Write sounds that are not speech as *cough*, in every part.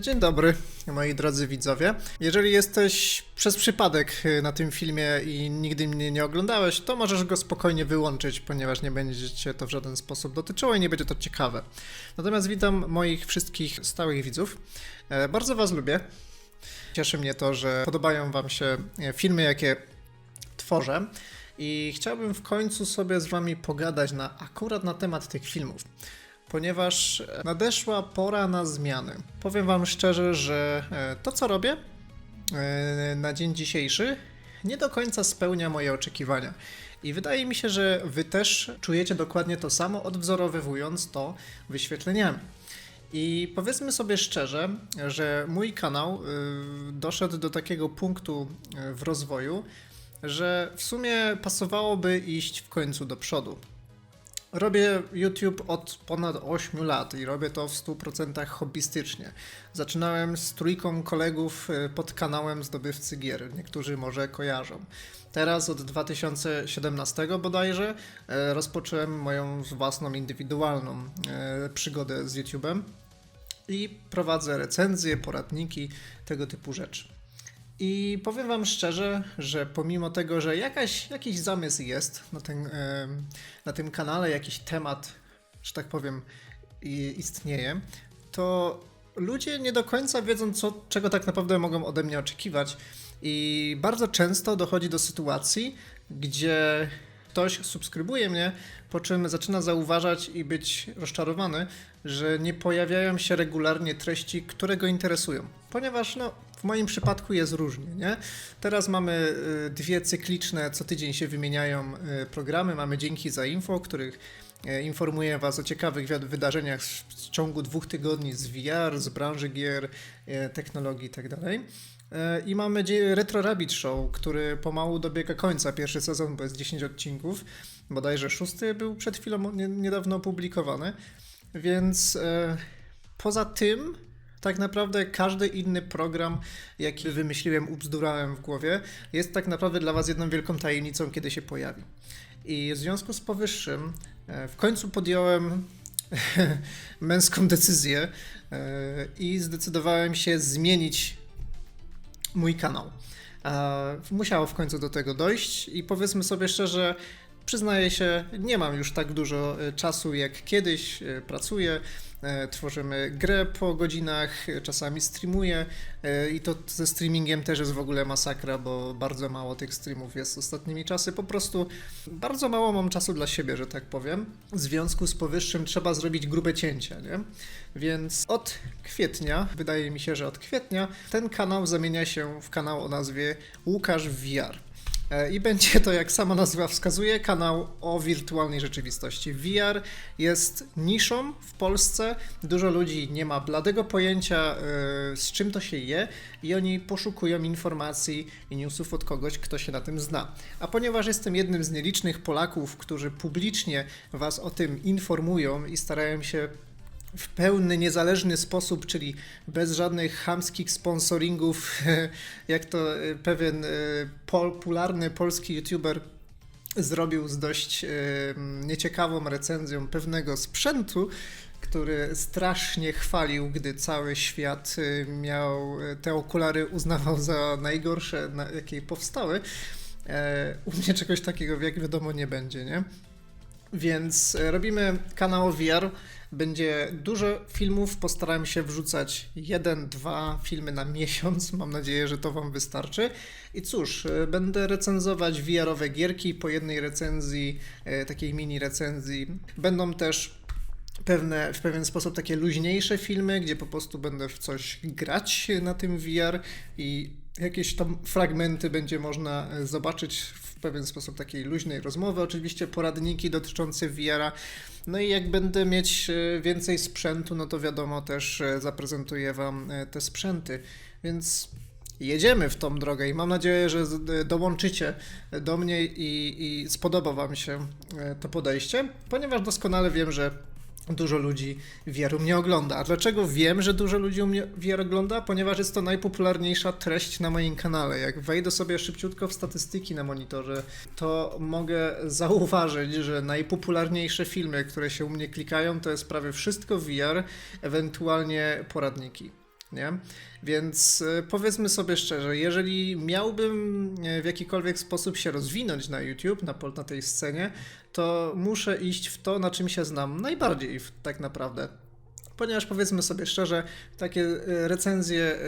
Dzień dobry, moi drodzy widzowie. Jeżeli jesteś przez przypadek e, na tym filmie i nigdy mnie nie oglądałeś, to możesz go spokojnie wyłączyć, ponieważ nie będzie cię to w żaden sposób dotyczyło i nie będzie to ciekawe. Natomiast witam moich wszystkich stałych widzów. E, Bardzo was lubię. Cieszy mnie to, że podobają wam się e, filmy, jakie tworzę. I chciałbym w końcu sobie z wami pogadać na, akurat na temat tych filmów ponieważ nadeszła pora na zmiany. Powiem Wam szczerze, że e, to, co robię e, na dzień dzisiejszy, nie do końca spełnia moje oczekiwania. I wydaje mi się, że Wy też czujecie dokładnie to samo, odwzorowywując to wyświetleniami. I powiedzmy sobie szczerze, że mój kanał y, doszedł do takiego punktu w rozwoju, że w sumie pasowałoby iść w końcu do przodu. Robię YouTube od ponad 8 lat i robię to w 100% hobbystycznie. Zaczynałem z trójką kolegów y, pod kanałem Zdobywcy Gier. Niektórzy może kojarzą. Teraz od 2017 bodajże e, rozpocząłem moją własną indywidualną e, przygodę z YouTube'em i prowadzę recenzje, poradniki, tego typu rzeczy. I powiem Wam szczerze, że pomimo tego, że jakaś, jakiś zamysł jest na, na tym kanale, jakiś temat, że tak powiem, istnieje, to ludzie nie do końca wiedzą, co, czego tak naprawdę mogą ode mnie oczekiwać. I bardzo często dochodzi do sytuacji, gdzie ktoś subskrybuje mnie, po czym zaczyna zauważać i być rozczarowany, że nie pojawiają się regularnie treści, które go interesują. Ponieważ no, moim przypadku jest różnie, nie? Teraz mamy y, dwie cykliczne, co tydzień się wymieniają y, programy. Mamy Dzięki za Info, których y, informuję Was o ciekawych wydarzeniach w ciągu dwóch tygodni z VR, z branży gier, y, technologii itd. Y, I mamy Retro Rabbit Show, który pomału dobiega końca. Pierwszy sezon, bo jest 10 odcinków. Bodajże szósty był przed chwilą nie, niedawno opublikowany. Więc e, poza tym, tak naprawdę każdy inny program, jaki wymyśliłem, ubzdurałem w głowie, jest tak naprawdę dla Was jedną wielką tajemnicą, kiedy się pojawi. I w związku z powyższym e, w końcu podjąłem *laughs* męską decyzję e, i zdecydowałem się zmienić mój kanał. E, Musiało w końcu do tego dojść i powiedzmy sobie szczerze, przyznaję się, nie mam już tak dużo e, czasu jak kiedyś. e, Pracuję, e, tworzymy grę po godzinach, czasami streamuję i to ze streamingiem też jest w ogóle masakra, bo bardzo mało tych streamów jest ostatnimi czasy. Po prostu bardzo mało mam czasu dla siebie, że tak powiem. W związku z powyższym trzeba zrobić grube cięcia, nie? Więc od kwietnia, wydaje mi się, że od kwietnia, ten kanał zamienia się w kanał o nazwie Łukasz VR. E, I będzie to, jak sama nazwa wskazuje, kanał o wirtualnej rzeczywistości. VR jest niszą w Polsce. Dużo ludzi nie ma bladego pojęcia, e, z czym to się je, i oni poszukują informacji i newsów od kogoś, kto się na tym zna. A ponieważ jestem jednym z nielicznych Polaków, którzy publicznie Was o tym informują i starają się w pełny, niezależny sposób, czyli bez żadnych chamskich sponsoringów, *laughs* jak to e, pewien e, popularny polski youtuber zrobił z dość e, nieciekawą recenzją pewnego sprzętu, który strasznie chwalił, gdy cały świat miał te okulary uznawał za najgorsze, na, jakie powstały. U mnie czegoś takiego, jak wiadomo, nie będzie, nie? Więc robimy kanał VR. Będzie dużo filmów. Postaram się wrzucać jeden, dwa filmy na miesiąc. *laughs* Mam nadzieję, że to Wam wystarczy. I cóż, e, będę recenzować VR-owe gierki po jednej recenzji, e, takiej mini recenzji. Będą też pewne, w pewien sposób takie luźniejsze filmy, gdzie po prostu będę w coś grać na tym VR i jakieś tam fragmenty będzie można e, zobaczyć w pewien sposób takiej luźnej rozmowy. Oczywiście poradniki dotyczące VR-a. No i jak będę mieć e, więcej sprzętu, no to wiadomo też e, zaprezentuję Wam te sprzęty. Więc jedziemy w tą drogę i mam nadzieję, że dołączycie do mnie i, i spodoba Wam się to podejście, ponieważ doskonale wiem, że dużo ludzi VR mnie ogląda. A dlaczego wiem, że dużo ludzi mnie VR ogląda? Ponieważ jest to najpopularniejsza treść na moim kanale. Jak wejdę sobie szybciutko w statystyki na monitorze, to mogę zauważyć, że najpopularniejsze filmy, które się u mnie klikają, to jest prawie wszystko VR, ewentualnie poradniki. Nie? Więc e, powiedzmy sobie szczerze, jeżeli miałbym w jakikolwiek sposób się rozwinąć na YouTube, na, na tej scenie, to muszę iść w to, na czym się znam najbardziej tak naprawdę. Ponieważ powiedzmy sobie szczerze, takie e, recenzje e,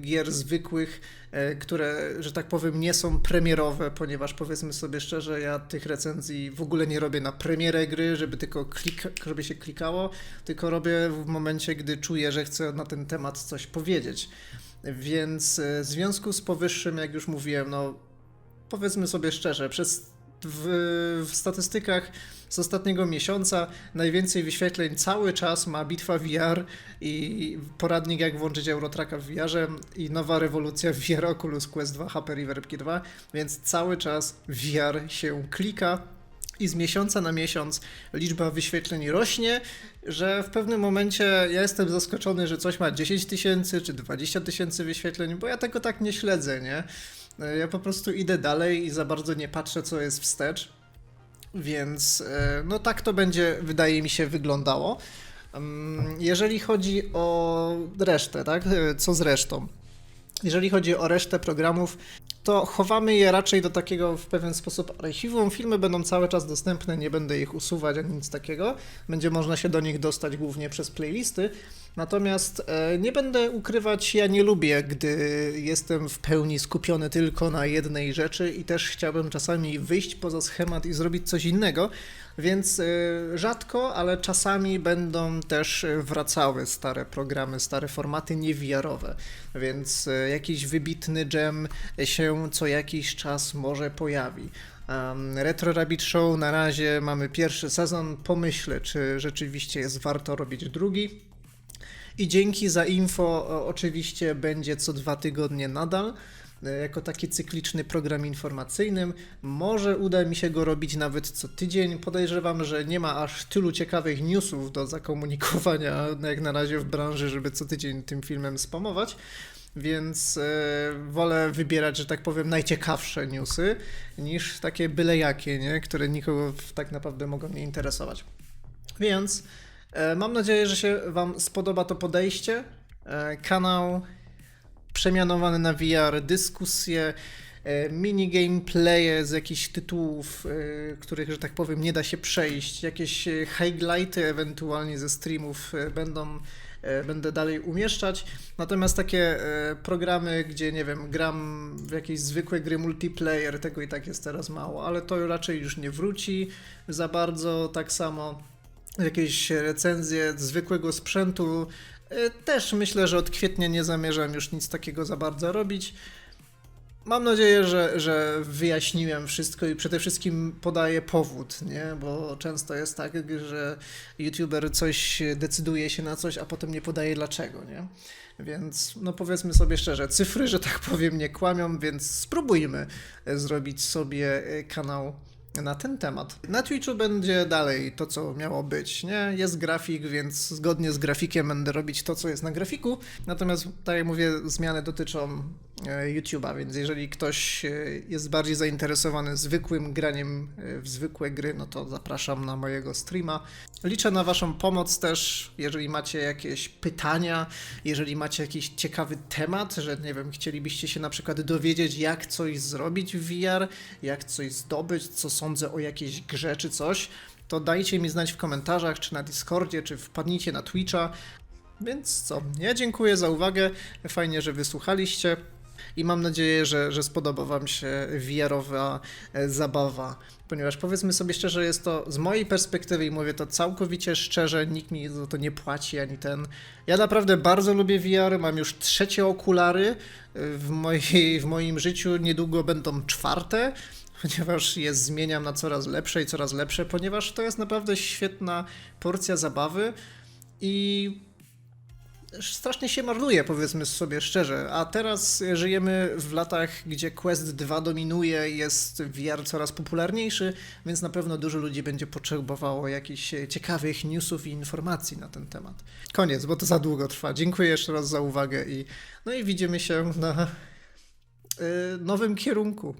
gier zwykłych, e, które, że tak powiem, nie są premierowe, ponieważ powiedzmy sobie szczerze, ja tych recenzji w ogóle nie robię na premierę gry, żeby tylko klik, żeby się klikało, tylko robię w momencie, gdy czuję, że chcę na ten temat coś powiedzieć. Więc w związku z powyższym, jak już mówiłem, no powiedzmy sobie szczerze, przez w, w statystykach z ostatniego miesiąca najwięcej wyświetleń cały czas ma bitwa VR i poradnik jak włączyć Eurotracka w VR i nowa rewolucja VR Oculus Quest 2 HP Reverbki 2, więc cały czas VR się klika i z miesiąca na miesiąc liczba wyświetleń rośnie, że w pewnym momencie ja jestem zaskoczony, że coś ma 10 tysięcy czy 20 tysięcy wyświetleń, bo ja tego tak nie śledzę, nie? Ja po prostu idę dalej i za bardzo nie patrzę, co jest wstecz. Więc e, no tak to będzie, wydaje mi się, wyglądało. Mm, Jeżeli chodzi o resztę, tak? E, Co z resztą? Jeżeli chodzi o resztę programów, to chowamy je raczej do takiego w pewien sposób archiwum. Filmy będą cały czas dostępne, nie będę ich usuwać ani nic takiego. Będzie można się do nich dostać głównie przez playlisty. Natomiast e, nie będę ukrywać, ja nie lubię, gdy jestem w pełni skupiony tylko na jednej rzeczy i też chciałbym czasami wyjść poza schemat i zrobić coś innego. Więc e, rzadko, ale czasami będą też wracały stare programy, stare formaty niewiarowe. Więc e, jakiś wybitny gem się co jakiś czas może pojawi. Um, Retro Rabbit Show na razie mamy pierwszy sezon. Pomyślę, czy rzeczywiście jest warto robić drugi. I dzięki za info oczywiście będzie co dwa tygodnie nadal. e, Jako taki cykliczny program informacyjny. Może uda mi się go robić nawet co tydzień. Podejrzewam, że nie ma aż tylu ciekawych newsów do zakomunikowania *laughs* jak na razie w branży, żeby co tydzień tym filmem spamować. Więc e, wolę wybierać, że tak powiem, najciekawsze newsy niż takie byle jakie, nie? które nikogo tak naprawdę mogą nie interesować. Więc mam nadzieję, że się Wam spodoba to podejście. E, kanał przemianowany na VR, dyskusje, e, mini gameplaye z jakichś tytułów, e, których, że tak powiem, nie da się przejść, jakieś e, highlighty ewentualnie ze streamów e, będą e, będę dalej umieszczać. Natomiast takie e, programy, gdzie nie wiem, gram w jakieś zwykłe gry multiplayer, tego i tak jest teraz mało, ale to raczej już nie wróci za bardzo. Tak samo jakieś recenzje zwykłego sprzętu. e, Też myślę, że od kwietnia nie zamierzam już nic takiego za bardzo robić. Mam nadzieję, że, że wyjaśniłem wszystko i przede wszystkim podaję powód, nie? Bo często jest tak, że youtuber coś decyduje się na coś, a potem nie podaje dlaczego, nie? Więc no powiedzmy sobie szczerze, cyfry, że tak powiem, nie kłamią, więc spróbujmy zrobić sobie e, kanał na ten temat. Na Twitchu będzie dalej to, co miało być, nie? Jest grafik, więc zgodnie z grafikiem będę robić to, co jest na grafiku. Natomiast, tak jak mówię, zmiany dotyczą e, YouTube'a, więc jeżeli ktoś e, jest bardziej zainteresowany zwykłym graniem e, w zwykłe gry, no to zapraszam na mojego streama. Liczę na Waszą pomoc też, jeżeli macie jakieś pytania, jeżeli macie jakiś ciekawy temat, że nie wiem, chcielibyście się na przykład dowiedzieć, jak coś zrobić w VR, jak coś zdobyć, co sądzę o jakiejś grze czy coś, to dajcie mi znać w komentarzach, czy na Discordzie, czy wpadnijcie na Twitcha. Więc co, ja dziękuję za uwagę, fajnie, że wysłuchaliście i mam nadzieję, że, że spodoba Wam się VR-owa e, zabawa. Ponieważ powiedzmy sobie szczerze, jest to z mojej perspektywy i mówię to całkowicie szczerze, nikt mi za to nie płaci ani ten. Ja naprawdę bardzo lubię VR, mam już trzecie okulary e, w, mojej, w moim życiu, niedługo będą czwarte ponieważ je zmieniam na coraz lepsze i coraz lepsze, ponieważ to jest naprawdę świetna porcja zabawy i strasznie się marnuje, powiedzmy sobie szczerze. A teraz żyjemy w latach, gdzie Quest 2 dominuje, jest VR coraz popularniejszy, więc na pewno dużo ludzi będzie potrzebowało jakichś ciekawych newsów i informacji na ten temat. Koniec, bo to za długo trwa. Dziękuję jeszcze raz za uwagę i no i widzimy się na y, nowym kierunku.